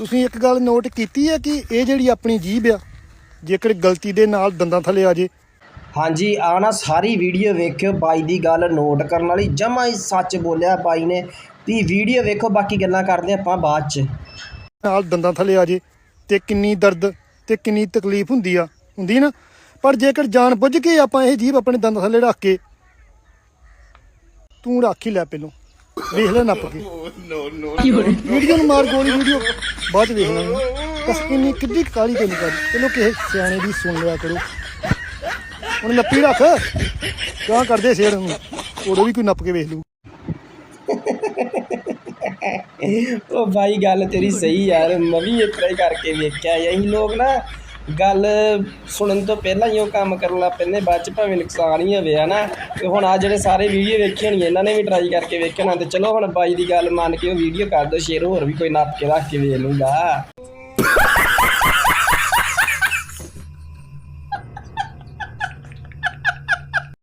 ਤੁਸੀਂ ਇੱਕ ਗੱਲ ਨੋਟ ਕੀਤੀ ਹੈ ਕਿ ਇਹ ਜਿਹੜੀ ਆਪਣੀ ਜੀਭ ਆ ਜੇਕਰ ਗਲਤੀ ਦੇ ਨਾਲ ਦੰਦਾਂ ਥੱਲੇ ਆ ਜੇ? ਹਾਂਜੀ ਆ ਨਾ ਸਾਰੀ ਵੀਡੀਓ ਵੇਖਿਓ ਬਾਈ ਦੀ ਗੱਲ ਨੋਟ ਕਰਨ ਵਾਲੀ ਜਮਾ ਹੀ ਸੱਚ ਬੋਲਿਆ ਬਾਈ ਨੇ। ਵੀ ਵੀਡੀਓ ਵੇਖੋ ਬਾਕੀ ਗੱਲਾਂ ਕਰਦੇ ਆਪਾਂ ਬਾਅਦ ਚ। ਨਾਲ ਦੰਦਾਂ ਥੱਲੇ ਆ ਜੇ ਤੇ ਕਿੰਨੀ ਦਰਦ ਤੇ ਕਿੰਨੀ ਤਕਲੀਫ ਹੁੰਦੀ ਆ ਹੁੰਦੀ ਨਾ? ਪਰ ਜੇਕਰ ਜਾਣ ਬੁੱਝ ਕੇ ਆਪਾਂ ਇਹ ਜੀਭ ਆਪਣੇ ਦੰਦ ਥੱਲੇ ਰੱਖ ਕੇ ਤੂੰ ਰੱਖ ਹੀ ਲੈ ਪਹਿਲੋਂ। ਵੇਖ ਲੈ ਨੱਪ ਕੇ। ਵੀਡੀਓ ਨੂੰ ਮਾਰ ਗੋਲੀ ਵੀਡੀਓ। ਬਾਅਦ ਚ ਵੇਖ ਲਾਂਗੇ। ਕਸ ਕਿੰਨੀ ਕਿੱਡੀ ਕੁ ਕਾਲੀ ਤੈਨੂੰ ਕਰ ਚਲੋ ਕਿਸੇ ਸਿਆਣੇ ਦੀ ਸੁਣ ਲਿਆ ਕਰੋ। ਹੁਣ ਨੱਪੀ ਰੱਖ। ਕਿਉਂ ਕਰਦੇ ਸ਼ੇਰ ਨੂੰ। ਉਦੋਂ ਵੀ ਕੋਈ ਨੱਪ ਕੇ ਵੇਖ ਲੂ ਉਹ ਬਾਈ ਗੱਲ ਤੇਰੀ ਸਹੀ ਯਾਰ। ਮੈਂ ਵੀ ਇਸ ਤਰ੍ਹਾਂ ਹੀ ਕਰਕੇ ਵੇਖਿਆ। ਅਸੀਂ ਲੋਕ ਨਾ ਗੱਲ ਸੁਣਨ ਤੋਂ ਪਹਿਲਾਂ ਹੀ ਉਹ ਕੰਮ ਕਰਨ ਲੱਗ ਪੈਂਦੇ, ਬਾਅਦ ਚ ਭਾਵੇਂ ਨੁਕਸਾਨ ਹੀ ਹੋਵੇ, ਹਨਾ? ਤੇ ਹੁਣ ਆ ਜਿਹੜੇ ਸਾਰੇ ਵੀਡੀਓ ਵੇਖੇ ਹੋਣੀ ਇਹਨਾਂ ਨੇ ਵੀ ਟਰਾਈ ਕਰਕੇ ਵੇਖਣਾ ਤੇ ਚਲੋ ਹੁਣ ਬਾਈ ਦੀ ਗੱਲ ਮੰਨ ਕੇ ਉਹ ਵੀਡੀਓ ਕਰ ਦਿਓ ਸ਼ੇਅਰ ਹੋਰ ਵੀ ਕੋਈ ਨੱਪ ਕੇ ਰੱਖ ਕੇ ਵੇਖ ਲੂਗਾ।